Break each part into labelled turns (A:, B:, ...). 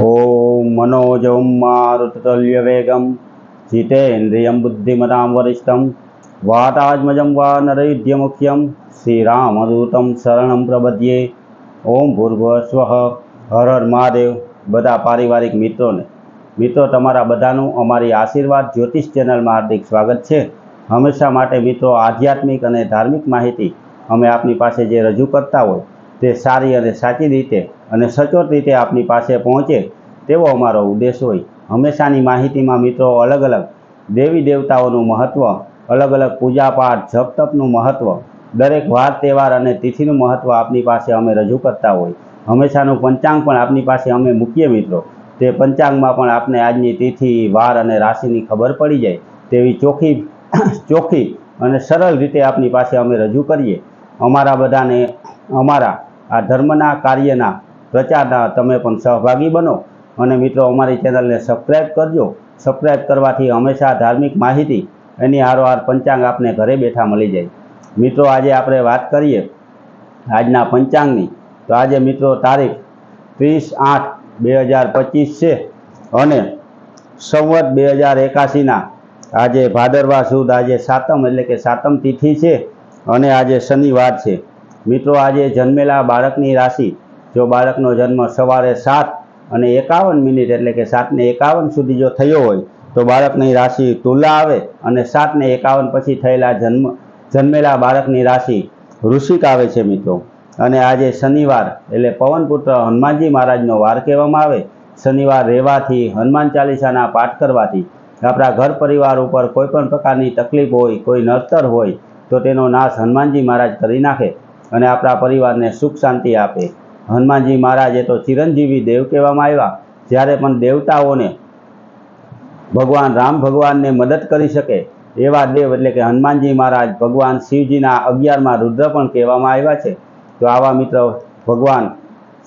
A: ॐ मनोजं मारुततुल्यवेगं जितेन्द्रियं बुद्धिमतां वरिष्ठं वातात्मजं वा नरयुध्यमुख्यं શ્રીરામદૂતમ શરણમ પ્રબધ્યે ઓમ ભૂર્ભુવ સ્વઃ હર હર મહાદેવ બધા પારિવારિક મિત્રોને મિત્રો તમારા બધાનું અમારી આશીર્વાદ જ્યોતિષ ચેનલમાં હાર્દિક સ્વાગત છે હંમેશા માટે મિત્રો આધ્યાત્મિક અને ધાર્મિક માહિતી અમે આપની પાસે જે રજૂ કરતા હોય તે સારી અને સાચી રીતે અને સચોટ રીતે આપની પાસે પહોંચે તેવો અમારો ઉદ્દેશ હોય. હંમેશાની માહિતીમાં મિત્રો અલગ અલગ દેવી દેવતાઓનું મહત્ત્વ અલગ અલગ પૂજાપાઠ જપતપનું મહત્ત્વ દરેક વાર, તહેવાર અને તિથિનું મહત્ત્વ આપની પાસે અમે રજૂ કરતા હોય. હંમેશાનું પંચાંગ પણ આપની પાસે અમે મૂકીએ મિત્રો. તે પંચાંગમાં પણ આપને આજની તિથિ, વાર અને રાશિની ખબર પડી જાય. તેવી ચોખ્ખી ચોખ્ખી અને સરળ રીતે આપની પાસે અમે રજૂ કરીએ. અમારા બધાને, અમારા આ ધર્મના કાર્યના પ્રચારના તમે પણ સહભાગી બનો. અને મિત્રો, અમારી ચેનલને સબસ્ક્રાઈબ કરજો. સબસ્ક્રાઈબ કરવાથી હંમેશા ધાર્મિક માહિતી એની હારોહાર પંચાંગ આપને ઘરે બેઠા મળી જાય. મિત્રો, આજે આપણે વાત કરીએ આજના પંચાંગની. તો આજે મિત્રો, તારીખ ત્રીસ આઠ બે હજાર પચીસ છે અને સંવત બે હજાર એકાસીના આજે ભાદરવા સુદ, આજે સાતમ એટલે કે સાતમ તિથિ છે અને આજે શનિવાર છે. મિત્રો, આજે જન્મેલા બાળકની રાશિ જો બાળકનો જન્મ સવારે સાત અને એકાવન મિનિટ એટલે કે સાતને એકાવન સુધી જો થયો હોય, તો બાળકની રાશિ તુલા આવે અને સાતને એકાવન પછી થયેલા જન્મ, જન્મેલા બાળકની રાશિ વૃશ્ચિક આવે છે મિત્રો. અને આજે શનિવાર એટલે પવનપુત્ર હનુમાનજી મહારાજનો વાર કહેવામાં આવે. શનિવાર રહેવાથી હનુમાન ચાલીસાના પાઠ કરવાથી આપણા ઘર પરિવાર ઉપર કોઈ પણ પ્રકારની તકલીફ હોય, કોઈ નડતર હોય, તો તેનો નાશ હનુમાનજી મહારાજ કરી નાખે અને આપણા પરિવારને સુખ શાંતિ આપે. હનુમાનજી મહારાજ એ તો ચિરંજીવી દેવ કહેવામાં આવ્યા. જ્યારે પણ દેવતાઓને ભગવાન રામ ભગવાનને મદદ કરી શકે, એવા દેવ એટલે કે હનુમાનજી મહારાજ ભગવાન શિવજીના અગિયારમાં રુદ્ર પણ કહેવામાં આવ્યા છે. તો આવા મિત્ર, ભગવાન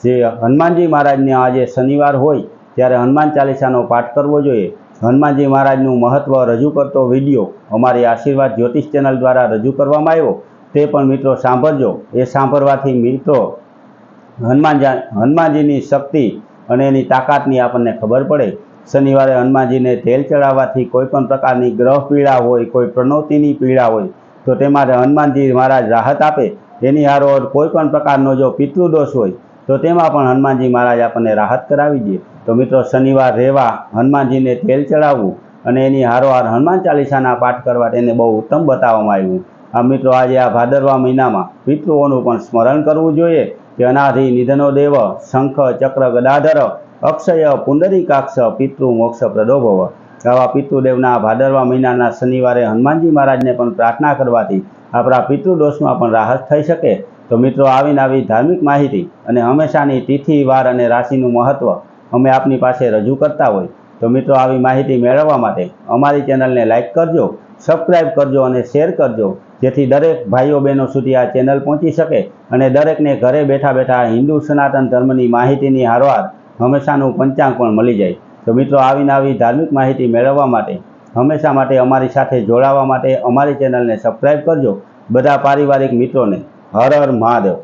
A: જે હનુમાનજી મહારાજને આજે શનિવાર હોય, ત્યારે હનુમાન ચાલીસાનો પાઠ કરવો જોઈએ. હનુમાનજી મહારાજનું મહત્ત્વ રજૂ કરતો વીડિયો અમારી આશીર્વાદ જ્યોતિષ ચેનલ દ્વારા રજૂ કરવામાં આવ્યો. તે પણ મિત્રો સાંભળજો. એ સાંભળવાથી મિત્રો હનુમાન હનુમાનજીની શક્તિ અને એની તાકાતની આપણને ખબર પડે. શનિવારે હનુમાનજીને તેલ ચડાવવાથી કોઈ પણ પ્રકારની ગ્રહ પીડા હોય, કોઈ પ્રનોતિની પીડા હોય, તો તેમાં હનુમાનજી મહારાજ રાહત આપે. એની હારોર કોઈ પણ પ્રકારનો જો પિતૃદોષ હોય, તો તેમાં પણ હનુમાનજી મહારાજ આપણને રાહત કરાવી દે. તો મિત્રો, શનિવાર રહેવા હનુમાનજીને તેલ ચડાવવું અને એની હારોહાર હનુમાન ચાલીસાના પાઠ કરવા તેને બહુ ઉત્તમ બતાવવામાં આવ્યું. આ મિત્રો, આજે આ ભાદરવા મહિનામાં પિતૃઓનું પણ સ્મરણ કરવું જોઈએ. કે અનાધિ નિધનો દેવ શંખ ચક્ર ગદાધર અક્ષય પુંડરીકાક્ષ પિતૃ મોક્ષ પ્રદોભવ આવા પિતૃદેવના ભાદરવા મહિનાના શનિવારે હનુમાનજી મહારાજને પણ પ્રાર્થના કરવાથી આપણા પિતૃદોષમાં પણ રાહત થઈ શકે. તો મિત્રો, આવીને આવી ધાર્મિક માહિતી અને હંમેશાની તિથિ, વાર અને રાશિનું મહત્ત્વ અમે આપની પાસે રજૂ કરતા હોય. તો મિત્રો, આવી માહિતી મેળવવા માટે અમારી ચેનલને લાઇક કરજો સબસ્ક્રાઈબ કરજો અને શેર કરજો. જેથી દરેક ભાઈઓ બહેનો સુધી આ ચેનલ પહોંચી શકે અને દરેકને ઘરે બેઠા બેઠા હિન્દુ સનાતન ધર્મની માહિતીની હારવાર હંમેશાનું પંચાંગ પણ મળી જાય. તો મિત્રો, આવીને આવી ધાર્મિક માહિતી મેળવવા માટે, હંમેશા માટે અમારી સાથે જોડાવા માટે અમારી ચેનલને સબસ્ક્રાઈબ કરજો. બધા પારિવારિક મિત્રોને હર હર મહાદેવ.